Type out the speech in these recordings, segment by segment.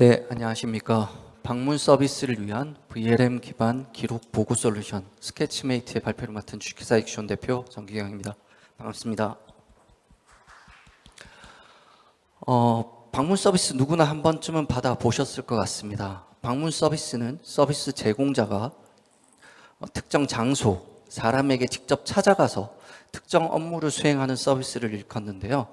네, 안녕하십니까. 방문 서비스를 위한 VLM 기반 기록 보고 솔루션 스케치메이트의 발표를 맡은 주식회사 액션 대표 정기경입니다. 반갑습니다. 어, 방문 서비스 누구나 한 번쯤은 받아 보셨을 것 같습니다. 방문 서비스는 서비스 제공자가 어, 특정 장소, 사람에게 직접 찾아가서 특정 업무를 수행하는 서비스를 일컫는데요.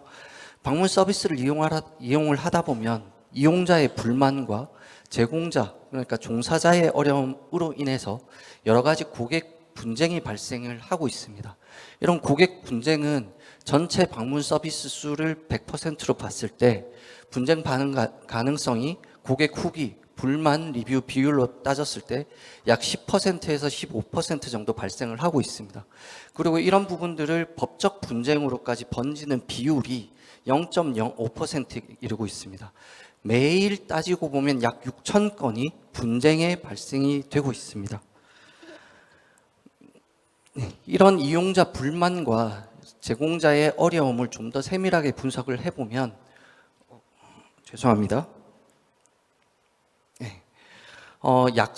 방문 서비스를 이용하라, 이용을 하다 보면 이용자의 불만과 제공자, 그러니까 종사자의 어려움으로 인해서 여러 가지 고객 분쟁이 발생을 하고 있습니다. 이런 고객 분쟁은 전체 방문 서비스 수를 100%로 봤을 때 분쟁 반응 가- 가능성이 고객 후기, 불만 리뷰 비율로 따졌을 때 약 10%에서 15% 정도 발생을 하고 있습니다. 그리고 이런 부분들을 법적 분쟁으로까지 번지는 비율이 0.05% 이르고 있습니다. 매일 따지고 보면 약 6천 건이 분쟁의 발생이 되고 있습니다. 네, 이런 이용자 불만과 제공자의 어려움을 좀 더 세밀하게 분석을 해보면 어, 죄송합니다. 네, 어, 약,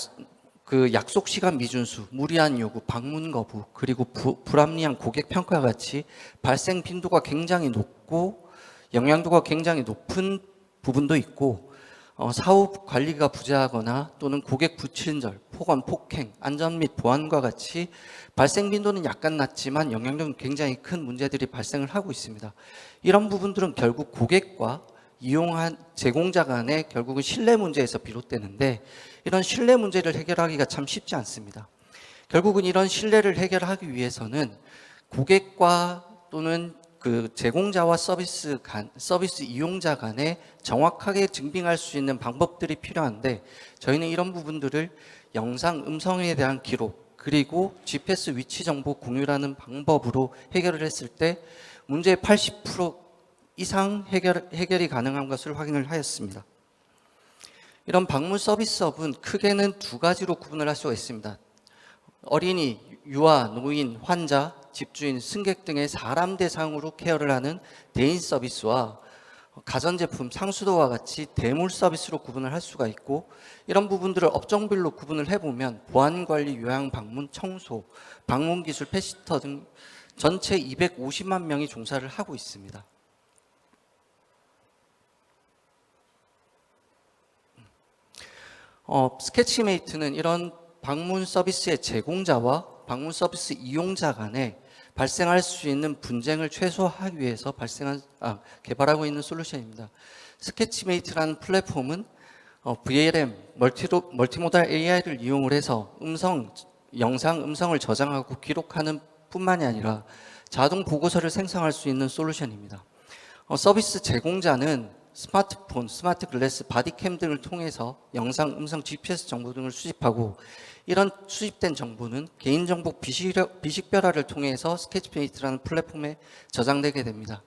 그 약속 시간 미준수, 무리한 요구, 방문 거부, 그리고 부, 불합리한 고객 평가 같이 발생 빈도가 굉장히 높고 영향도가 굉장히 높은 부분도 있고 어, 사후 관리가 부재하거나 또는 고객 불친절, 폭언, 폭행, 안전 및 보안과 같이 발생 빈도는 약간 낮지만 영향력은 굉장히 큰 문제들이 발생을 하고 있습니다. 이런 부분들은 결국 고객과 이용한 제공자 간의 결국은 신뢰 문제에서 비롯되는데 이런 신뢰 문제를 해결하기가 참 쉽지 않습니다. 결국은 이런 신뢰를 해결하기 위해서는 고객과 또는 그 제공자와 서비스 간 서비스 이용자 간에 정확하게 증빙할 수 있는 방법들이 필요한데 저희는 이런 부분들을 영상 음성에 대한 기록 그리고 GPS 위치 정보 공유라는 방법으로 해결을 했을 때 문제의 80% 이상 해결, 해결이 가능한 것을 확인을 하였습니다. 이런 방문 서비스업은 크게는 두 가지로 구분을 할 수가 있습니다. 어린이, 유아, 노인, 환자, 집주인, 승객 등의 사람 대상으로 케어를 하는 대인 서비스와 가전제품, 상수도와 같이 대물 서비스로 구분을 할 수가 있고 이런 부분들을 업종별로 구분을 해보면 보안관리, 요양, 방문, 청소, 방문 기술, 패시터 등 전체 250만 명이 종사를 하고 있습니다. 어, 스케치메이트는 이런 방문 서비스의 제공자와 방문 서비스 이용자 간에 발생할 수 있는 분쟁을 최소화하기 위해서 발생한 아, 개발하고 있는 솔루션입니다. 스케치메이트라는 플랫폼은 어, VLM 멀티로, 멀티모달 AI를 이용을 해서 음성, 영상, 음성을 저장하고 기록하는 뿐만이 아니라 자동 보고서를 생성할 수 있는 솔루션입니다. 어, 서비스 제공자는 스마트폰, 스마트 글래스, 바디캠 등을 통해서 영상, 음성, GPS 정보 등을 수집하고 이런 수집된 정보는 개인정보 비식, 비식별화를 통해서 스케치메이트라는 플랫폼에 저장되게 됩니다.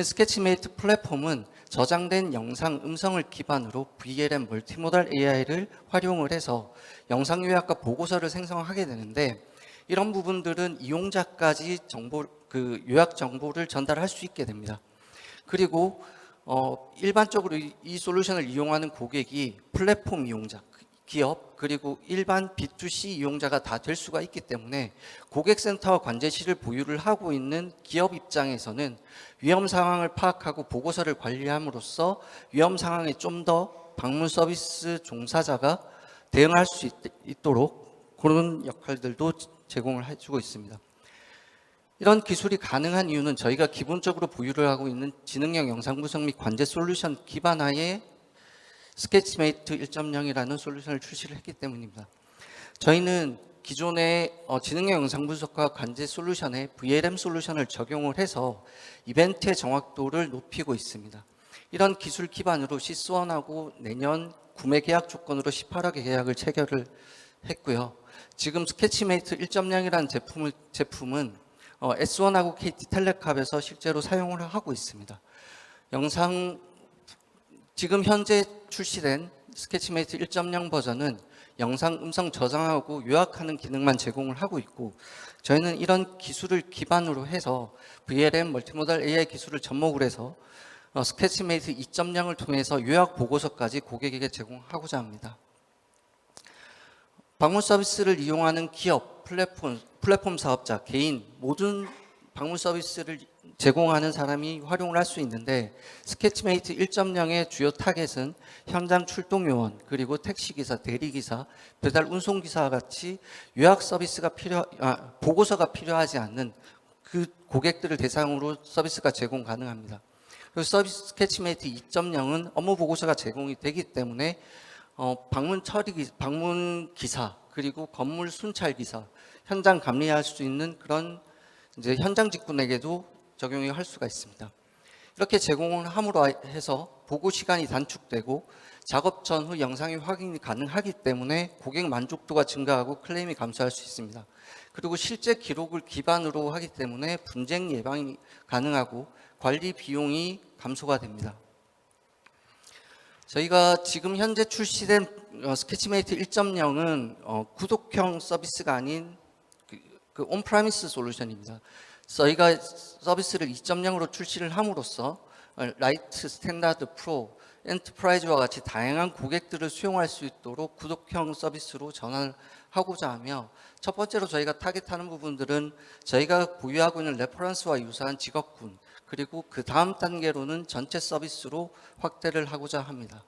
스케치메이트 플랫폼은 저장된 영상, 음성을 기반으로 VLM 멀티모달 AI를 활용을 해서 영상 요약과 보고서를 생성하게 되는데 이런 부분들은 이용자까지 정보, 그 요약 정보를 전달할 수 있게 됩니다. 그리고 어, 일반적으로 이, 이 솔루션을 이용하는 고객이 플랫폼 이용자, 기업 그리고 일반 B2C 이용자가 다 될 수가 있기 때문에 고객센터와 관제실을 보유를 하고 있는 기업 입장에서는 위험 상황을 파악하고 보고서를 관리함으로써 위험 상황에 좀 더 방문 서비스 종사자가 대응할 수 있, 있도록 그런 역할들도 제공을 해주고 있습니다. 이런 기술이 가능한 이유는 저희가 기본적으로 보유를 하고 있는 지능형 영상 구성 및 관제 솔루션 기반 하에 스케치메이트 1.0이라는 솔루션을 출시를 했기 때문입니다. 저희는 기존의 어, 지능형 영상 분석과 관제 솔루션에 VLM 솔루션을 적용을 해서 이벤트의 정확도를 높이고 있습니다. 이런 기술 기반으로 시스원하고 내년 구매 계약 조건으로 18억의 계약을 체결을 했고요. 지금 스케치메이트 1.0이라는 제품을, 제품은 어, S1하고 KT 텔레캅에서 실제로 사용을 하고 있습니다. 영상 지금 현재 출시된 스케치메이트 1.0 버전은 영상 음성 저장하고 요약하는 기능만 제공을 하고 있고 저희는 이런 기술을 기반으로 해서 VLM 멀티모달 AI 기술을 접목을 해서 어, 스케치메이트 2.0을 통해서 요약 보고서까지 고객에게 제공하고자 합니다. 방문 서비스를 이용하는 기업, 플랫폼, 플랫폼 사업자, 개인 모든 방문 서비스를 제공하는 사람이 활용을 할 수 있는데 스케치메이트 1.0의 주요 타겟은 현장 출동 요원 그리고 택시 기사, 대리 기사, 배달 운송 기사와 같이 요약 서비스가 필요 아, 보고서가 필요하지 않는 그 고객들을 대상으로 서비스가 제공 가능합니다. 그리고 서비스 스케치메이트 2.0은 업무 보고서가 제공이 되기 때문에 어, 방문 처리 기, 방문 기사 그리고 건물 순찰 기사 현장 감리할 수 있는 그런 이제 현장 직군에게도 적용이 할 수가 있습니다. 이렇게 제공을 함으로 해서 보고 시간이 단축되고 작업 전후 영상이 확인이 가능하기 때문에 고객 만족도가 증가하고 클레임이 감소할 수 있습니다. 그리고 실제 기록을 기반으로 하기 때문에 분쟁 예방이 가능하고 관리 비용이 감소가 됩니다. 저희가 지금 현재 출시된 어, 스케치메이트 1.0은 어, 구독형 서비스가 아닌 그, 그 온프라미스 솔루션입니다. 저희가 서비스를 2.0으로 출시를 함으로써 어, 라이트, 스탠다드, 프로, 엔터프라이즈와 같이 다양한 고객들을 수용할 수 있도록 구독형 서비스로 전환을 하고자 하며 첫 번째로 저희가 타겟하는 부분들은 저희가 보유하고 있는 레퍼런스와 유사한 직업군 그리고 그 다음 단계로는 전체 서비스로 확대를 하고자 합니다.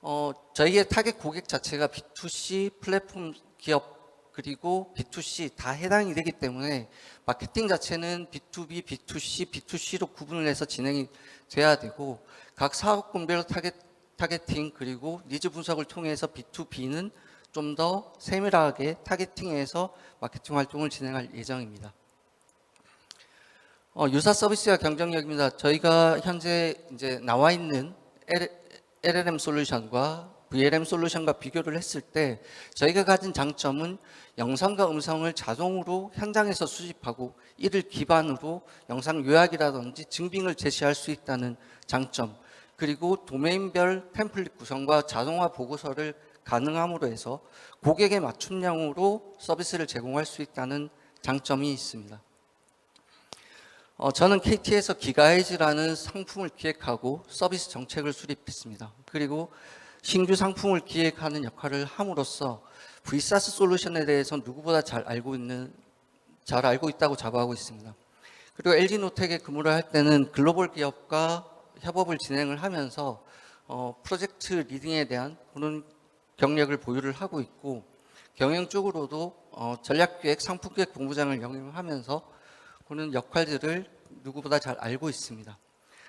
어, 저희의 타겟 고객 자체가 B2C 플랫폼 기업 그리고 B2C 다 해당이 되기 때문에 마케팅 자체는 B2B, B2C, B2C로 구분을 해서 진행이 돼야 되고 각 사업군별 타겟, 타겟팅 그리고 니즈 분석을 통해서 B2B는 좀 더 세밀하게 타겟팅해서 마케팅 활동을 진행할 예정입니다. 어, 유사 서비스와 경쟁력입니다. 저희가 현재 이제 나와 있는 LLM 솔루션과 VLM 솔루션과 비교를 했을 때 저희가 가진 장점은 영상과 음성을 자동으로 현장에서 수집하고 이를 기반으로 영상 요약이라든지 증빙을 제시할 수 있다는 장점 그리고 도메인별 템플릿 구성과 자동화 보고서를 가능함으로 해서 고객의 맞춤형으로 서비스를 제공할 수 있다는 장점이 있습니다. 어, 저는 KT에서 기가헤즈라는 상품을 기획하고 서비스 정책을 수립했습니다. 그리고 신규 상품을 기획하는 역할을 함으로써 V사스 솔루션에 대해서 누구보다 잘 알고 있는 잘 알고 있다고 자부하고 있습니다. 그리고 LG 노텍에 근무를 할 때는 글로벌 기업과 협업을 진행을 하면서 어, 프로젝트 리딩에 대한 그런 경력을 보유를 하고 있고 경영 쪽으로도 어, 전략기획, 상품기획 본부장을 역임하면서 그런 역할들을 누구보다 잘 알고 있습니다.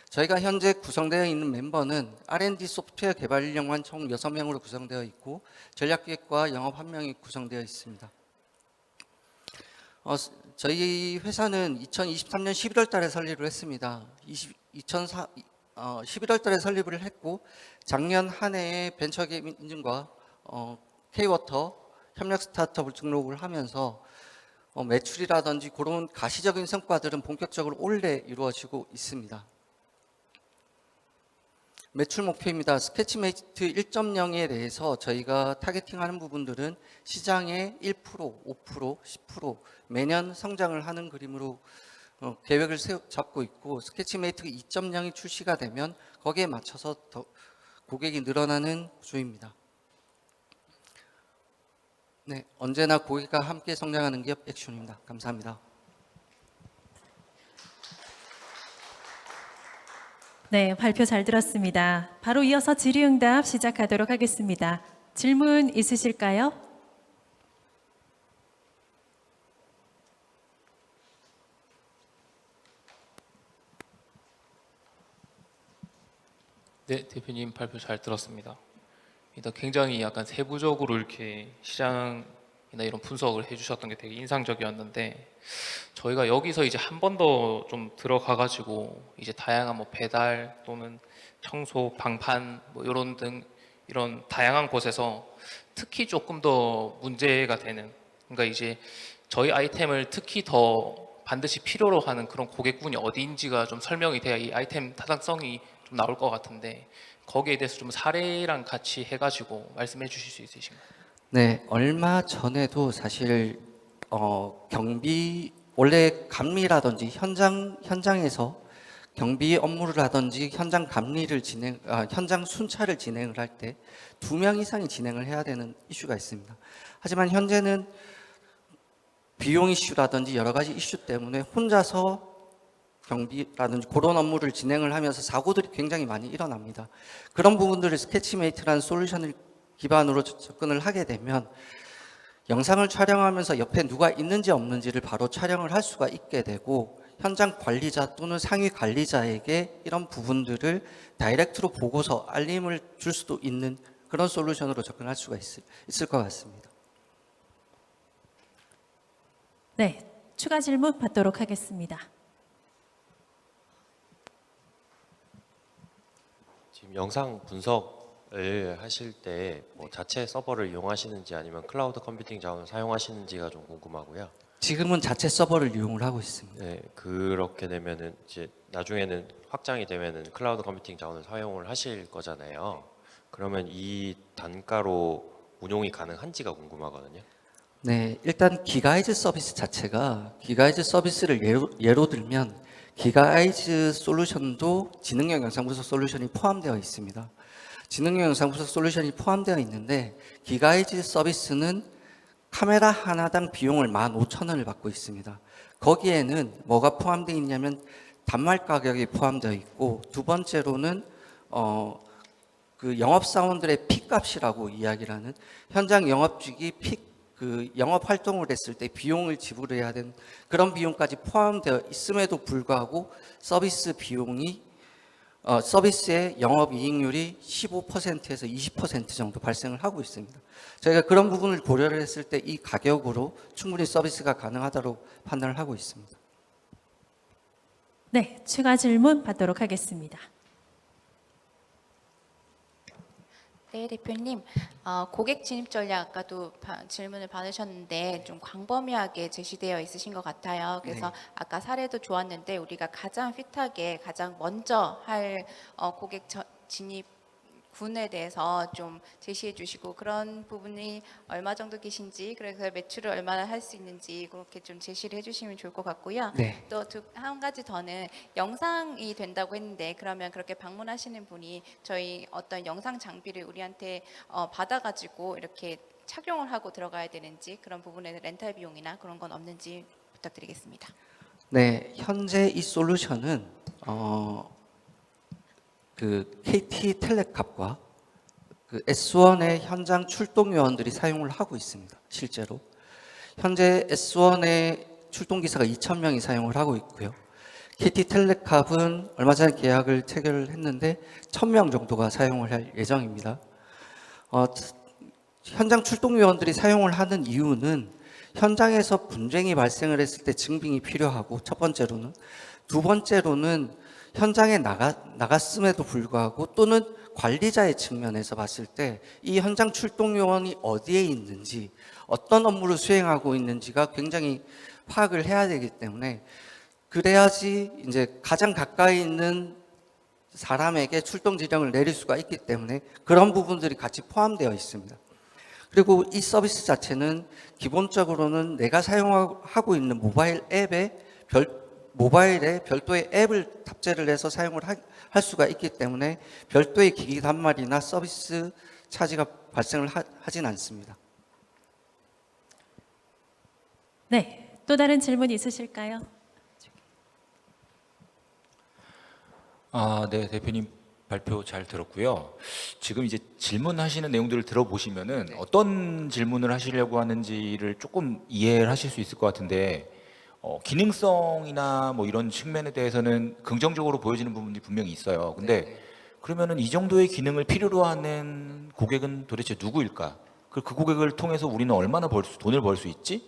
저희가 현재 구성되어 있는 멤버는 R&D 소프트웨어 개발 인력만 총 6명으로 구성되어 있고 전략기획과 영업 1명이 구성되어 있습니다. 어, 저희 회사는 2023년 11월 달에 설립을 했습니다. 20, 2004, 어, 11월 달에 설립을 했고 작년 한 해에 벤처기업 인증과 어, K워터 협력 스타트업을 등록을 하면서 어, 매출이라든지 그런 가시적인 성과들은 본격적으로 올해 이루어지고 있습니다. 매출 목표입니다. 스케치메이트 1.0에 대해서 저희가 타겟팅하는 부분들은 시장의 1%, 5%, 10% 매년 성장을 하는 그림으로 어, 계획을 세우, 잡고 있고 스케치메이트 2.0이 출시가 되면 거기에 맞춰서 더 고객이 늘어나는 구조입니다. 네, 언제나 고객과 함께 성장하는 기업 액션입니다. 감사합니다. 네, 발표 잘 들었습니다. 바로 이어서 질의응답 시작하도록 하겠습니다. 질문 있으실까요? 네, 대표님 발표 잘 들었습니다. 일단 굉장히 약간 세부적으로 이렇게 시장이나 이런 분석을 해주셨던 게 되게 인상적이었는데 저희가 여기서 이제 한 번 더 좀 들어가가지고 이제 다양한 뭐 배달 또는 청소, 방판 뭐 이런 등 이런 다양한 곳에서 특히 조금 더 문제가 되는 그러니까 이제 저희 아이템을 특히 더 반드시 필요로 하는 그런 고객군이 어디인지가 좀 설명이 돼야 이 아이템 타당성이 좀 나올 것 같은데 거기에 대해서 좀 사례랑 같이 해가지고 말씀해 주실 수 있으신가요? 네, 얼마 전에도 사실 어, 경비 원래 감리라든지 현장 현장에서 경비 업무를 하든지 현장 감리를 진행, 아, 현장 순찰을 진행을 할 때 두 명 이상이 진행을 해야 되는 이슈가 있습니다. 하지만 현재는 비용 이슈라든지 여러 가지 이슈 때문에 혼자서 경비라든지 그런 업무를 진행을 하면서 사고들이 굉장히 많이 일어납니다. 그런 부분들을 스케치메이트라는 솔루션을 기반으로 접근을 하게 되면 영상을 촬영하면서 옆에 누가 있는지 없는지를 바로 촬영을 할 수가 있게 되고 현장 관리자 또는 상위 관리자에게 이런 부분들을 다이렉트로 보고서 알림을 줄 수도 있는 그런 솔루션으로 접근할 수가 있을, 있을 것 같습니다. 네, 추가 질문 받도록 하겠습니다. 지금 영상 분석을 하실 때 뭐 자체 서버를 이용하시는지 아니면 클라우드 컴퓨팅 자원을 사용하시는지가 좀 궁금하고요. 지금은 자체 서버를 이용을 하고 있습니다. 네, 그렇게 되면은 이제 나중에는 확장이 되면은 클라우드 컴퓨팅 자원을 사용을 하실 거잖아요. 그러면 이 단가로 운용이 가능한지가 궁금하거든요. 네, 일단 기가이즈 서비스 자체가 기가이즈 서비스를 예로, 예로 들면 기가이즈 솔루션도 지능형 영상 분석 솔루션이 포함되어 있습니다. 지능형 영상 분석 솔루션이 포함되어 있는데 기가이즈 서비스는 카메라 하나당 비용을 15,000원을 받고 있습니다. 거기에는 뭐가 포함되어 있냐면 단말 가격이 포함되어 있고 두 번째로는 어, 그 영업 사원들의 픽값이라고 이야기를 하는 현장 영업직이 픽 그 영업 활동을 했을 때 비용을 지불해야 되는 그런 비용까지 포함되어 있음에도 불구하고 서비스 비용이 어, 서비스의 영업 이익률이 15%에서 20% 정도 발생을 하고 있습니다. 저희가 그런 부분을 고려를 했을 때 이 가격으로 충분히 서비스가 가능하다고 판단을 하고 있습니다. 네, 추가 질문 받도록 하겠습니다. 네, 대표님. 어, 고객 진입 전략 아까도 바- 질문을 받으셨는데 좀 광범위하게 제시되어 있으신 것 같아요. 그래서 아까 사례도 좋았는데 우리가 가장 핏하게 가장 먼저 할 어, 고객 저- 진입 군에 대해서 좀 제시해 주시고 그런 부분이 얼마 정도 계신지 그래서 매출을 얼마나 할 수 있는지 그렇게 좀 제시를 해주시면 좋을 것 같고요. 네. 또 한 가지 더는 영상이 된다고 했는데 그러면 그렇게 방문하시는 분이 저희 어떤 영상 장비를 우리한테 어, 받아가지고 이렇게 착용을 하고 들어가야 되는지 그런 부분에 렌탈 비용이나 그런 건 없는지 부탁드리겠습니다. 네, 현재 이 솔루션은 어, 그 KT 텔레캅과 그 S1의 현장 출동 요원들이 사용을 하고 있습니다. 실제로 현재 S1의 출동 기사가 2천 명이 사용을 하고 있고요. KT 텔레캅은 얼마 전에 계약을 체결을 했는데 1,000명 정도가 사용을 할 예정입니다. 어, 현장 출동 요원들이 사용을 하는 이유는 현장에서 분쟁이 발생을 했을 때 증빙이 필요하고 첫 번째로는 두 번째로는 현장에 나가, 나갔음에도 불구하고 또는 관리자의 측면에서 봤을 때 이 현장 출동 요원이 어디에 있는지 어떤 업무를 수행하고 있는지가 굉장히 파악을 해야 되기 때문에 그래야지 이제 가장 가까이 있는 사람에게 출동 지령을 내릴 수가 있기 때문에 그런 부분들이 같이 포함되어 있습니다. 그리고 이 서비스 자체는 기본적으로는 내가 사용하고 있는 모바일 앱에 별 모바일에 별도의 앱을 탑재를 해서 사용을 하, 할 수가 있기 때문에 별도의 기기 단말이나 서비스 차지가 발생을 하, 하진 않습니다. 네, 또 다른 질문 있으실까요? 아, 네, 대표님 발표 잘 들었고요. 지금 이제 질문하시는 내용들을 들어보시면은 어떤 질문을 하시려고 하는지를 조금 이해를 하실 수 있을 것 같은데 어, 기능성이나 뭐 이런 측면에 대해서는 긍정적으로 보여지는 부분이 분명히 있어요. 근데 그러면은 이 정도의 기능을 필요로 하는 고객은 도대체 누구일까? 그, 그 고객을 통해서 우리는 얼마나 벌 수, 돈을 벌 수 있지?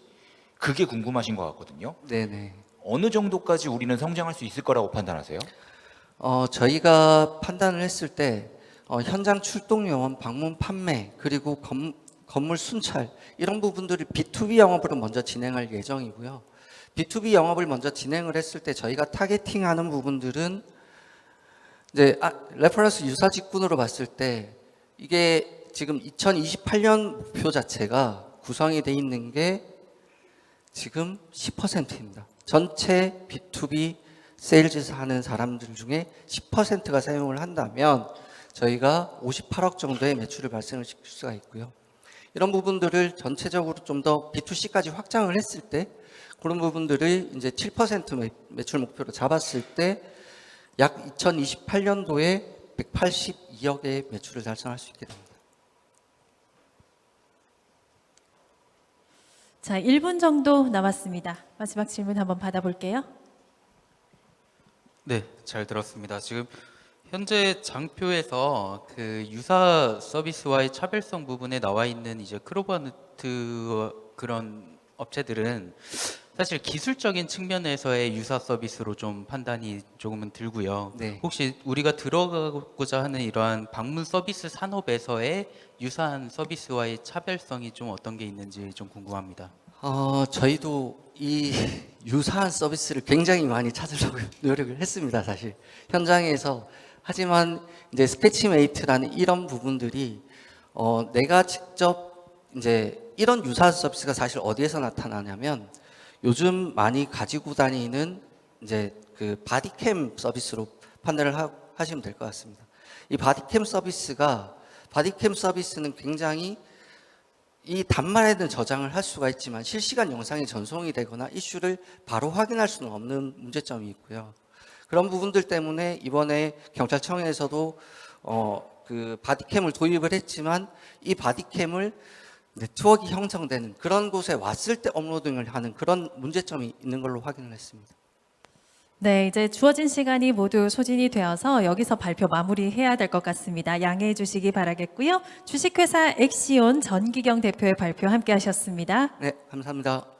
그게 궁금하신 것 같거든요. 네네. 어느 정도까지 우리는 성장할 수 있을 거라고 판단하세요? 어, 저희가 판단을 했을 때 어, 현장 출동 요원, 방문 판매 그리고 건, 건물 순찰 이런 부분들을 B2B 영업으로 먼저 진행할 예정이고요. B2B 영업을 먼저 진행을 했을 때 저희가 타겟팅하는 부분들은 이제 아, 레퍼런스 유사 직군으로 봤을 때 이게 지금 2028년 목표 자체가 구성이 돼 있는 게 지금 10%입니다. 전체 B2B 세일즈 하는 사람들 중에 10%가 사용을 한다면 저희가 58억 정도의 매출을 발생을 시킬 수가 있고요. 이런 부분들을 전체적으로 좀 더 B2C까지 확장을 했을 때 그런 부분들을 이제 7% 매- 매출 목표로 잡았을 때 약 2028년도에 182억의 매출을 달성할 수 있게 됩니다. 자, 1분 정도 남았습니다. 마지막 질문 한번 받아볼게요. 네, 잘 들었습니다. 지금 현재 장표에서 그 유사 서비스와의 차별성 부분에 나와 있는 이제 크로바누트 그런 업체들은 사실 기술적인 측면에서의 유사 서비스로 좀 판단이 조금은 들고요. 네. 혹시 우리가 들어가고자 하는 이러한 방문 서비스 산업에서의 유사한 서비스와의 차별성이 좀 어떤 게 있는지 좀 궁금합니다. 어, 저희도 이 유사한 서비스를 굉장히 많이 찾으려고 노력을 했습니다, 사실. 현장에서. 하지만 이제 스패치메이트라는 이런 부분들이 어, 내가 직접 이제 이런 유사한 서비스가 사실 어디에서 나타나냐면 요즘 많이 가지고 다니는 이제 그 바디캠 서비스로 판단을 하, 하시면 될 것 같습니다. 이 바디캠 서비스가 바디캠 서비스는 굉장히 이 단말에는 저장을 할 수가 있지만 실시간 영상이 전송이 되거나 이슈를 바로 확인할 수는 없는 문제점이 있고요. 그런 부분들 때문에 이번에 경찰청에서도 어, 그 바디캠을 도입을 했지만 이 바디캠을 네트워크 형성되는 그런 곳에 왔을 때 업로딩을 하는 그런 문제점이 있는 걸로 확인을 했습니다. 네, 이제 주어진 시간이 모두 소진이 되어서 여기서 발표 마무리해야 될 것 같습니다. 양해해 주시기 바라겠고요. 주식회사 엑시온 전기경 대표의 발표 함께 하셨습니다. 네, 감사합니다.